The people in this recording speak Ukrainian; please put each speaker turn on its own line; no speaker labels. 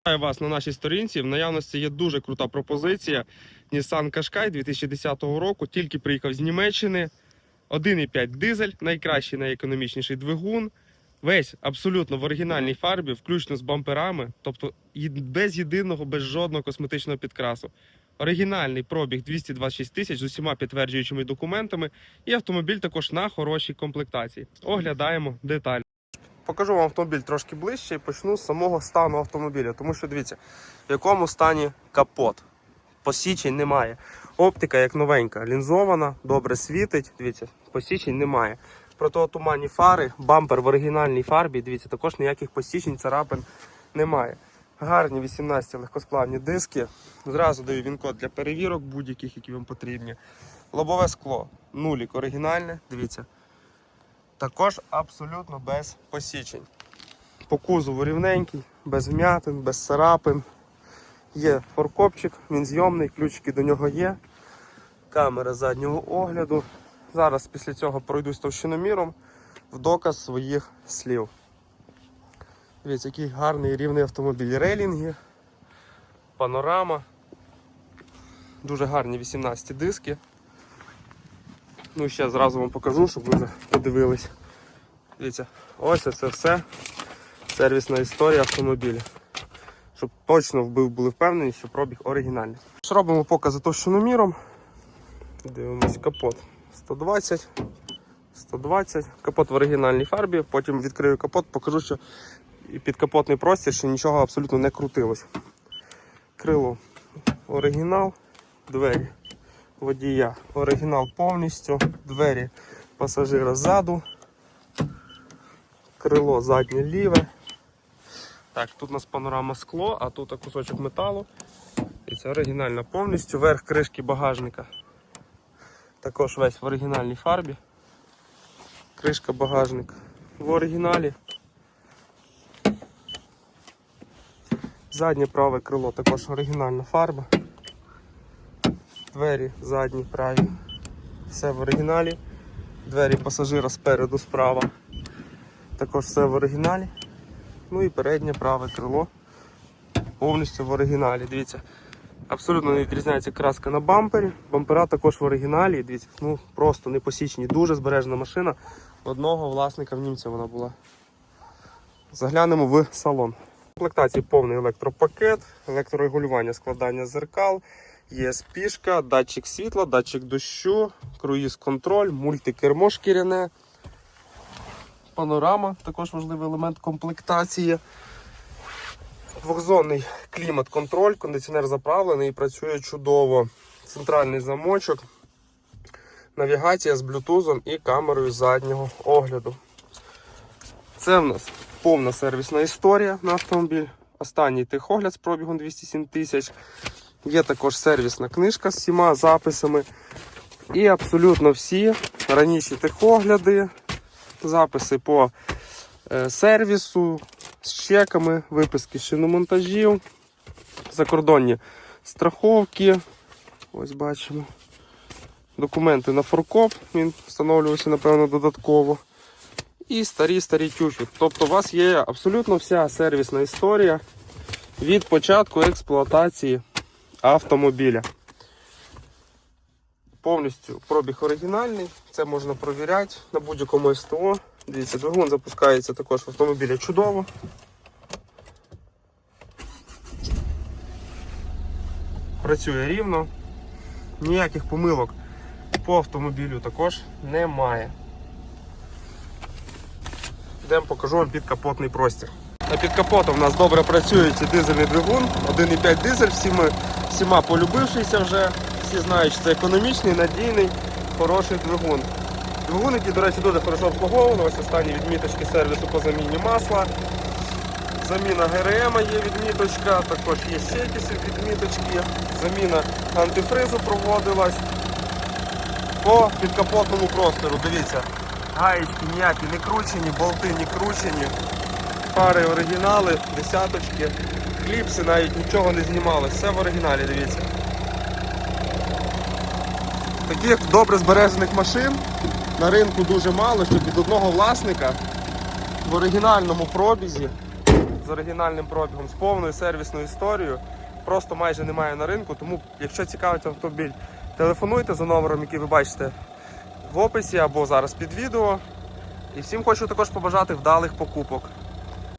Вітаю вас на нашій сторінці. В наявності є дуже крута пропозиція. Nissan Qashqai 2010 року. Тільки приїхав з Німеччини. 1,5 дизель, найкращий, найекономічніший двигун. Весь абсолютно в оригінальній фарбі, включно з бамперами, тобто без єдиного, без жодного косметичного підкрасу. Оригінальний пробіг 226 тисяч з усіма підтверджуючими документами, і автомобіль також на хорошій комплектації. Оглядаємо детально. Покажу вам автомобіль трошки ближче і почну з самого стану автомобіля. Тому що дивіться, в якому стані капот. Посічень немає. Оптика як новенька, лінзована, добре світить. Дивіться, посічень немає. Протиотуманні фари, бампер в оригінальній фарбі. Дивіться, також ніяких посічень, царапин немає. Гарні 18 легкосплавні диски. Зразу даю він код для перевірок будь-яких, які вам потрібні. Лобове скло, нулік оригінальне. Дивіться. Також абсолютно без посічень. По кузову рівненький, без вмятин, без царапин. Є форкопчик, він зйомний, ключики до нього є. Камера заднього огляду. Зараз після цього пройдусь товщиноміром в доказ своїх слів. Дивіться, який гарний рівний автомобіль. Рейлінги, панорама. Дуже гарні 18 диски. Ну, ще зразу вам покажу, щоб ви вже подивились. Дивіться, ось це все сервісна історія автомобіля. Щоб точно були впевнені, що пробіг оригінальний. Що робимо покази товщиноміром. Дивимось капот 120, 120, капот в оригінальній фарбі, потім відкрию капот, покажу, що підкапотний простір ще нічого абсолютно не крутилось. Крило оригінал, двері водія. Оригінал повністю, двері пасажира ззаду, крило заднє ліве. Так, тут у нас панорама скло, а тут кусочок металу. І це оригінально повністю. Верх кришки багажника. Також весь в оригінальній фарбі. Кришка багажника в оригіналі. Заднє праве крило також оригінальна фарба. Двері задні, праві. Все в оригіналі. Двері пасажира спереду, справа. Також все в оригіналі. Ну і переднє праве крило. Повністю в оригіналі. Дивіться, абсолютно не відрізняється краска на бампері. Бампера також в оригіналі. Дивіться, ну просто не посічені. Дуже збережена машина. Одного власника в німця вона була. Заглянемо в салон. В комплектації повний електропакет, електрорегулювання складання зеркал. Є спішка, датчик світла, датчик дощу, круїз-контроль, мультикермо шкіряне, панорама, також важливий елемент комплектації. Двохзонний клімат-контроль, кондиціонер заправлений і працює чудово. Центральний замочок, навігація з блютузом і камерою заднього огляду. Це в нас повна сервісна історія на автомобіль. Останній техогляд з пробігом 207 тисяч. Є також сервісна книжка з всіма записами. І абсолютно всі раніші техогляди, записи по е, сервісу з чеками, виписки шиномонтажів, закордонні страховки. Ось бачимо. Документи на форкоп, він встановлювався, напевно, додатково. І старі-старі тюфі. Тобто у вас є абсолютно вся сервісна історія від початку експлуатації автомобіля. Повністю пробіг оригінальний, це можна провіряти на будь-якому СТО. Дивіться, двигун запускається також в автомобілі чудово. Працює рівно, ніяких помилок по автомобілю також немає. Йдемо покажу вам підкапотний простір. На під капотом у нас добре працюючий дизельний двигун, 1,5 дизель, всі всіма полюбившийся вже. Всі знають, що це економічний, надійний, хороший двигун. Двигун, який, до речі, дуже хорошо обслуговано. Ось останні відміточки сервісу по заміні масла. Заміна ГРМ є відміточка, також є ще якісь відміточки. Заміна антифризу проводилась. По підкапотному простору, дивіться, гаєчки ніякі не кручені, болти не кручені. Фари оригінали, десяточки, кліпси навіть нічого не знімали, все в оригіналі, дивіться. Таких добре збережених машин на ринку дуже мало, щоб від одного власника в оригінальному пробізі з оригінальним пробігом, з повною сервісною історією. Просто майже немає на ринку. Тому, якщо цікавить автомобіль, телефонуйте за номером, який ви бачите в описі або зараз під відео. І всім хочу також побажати вдалих покупок.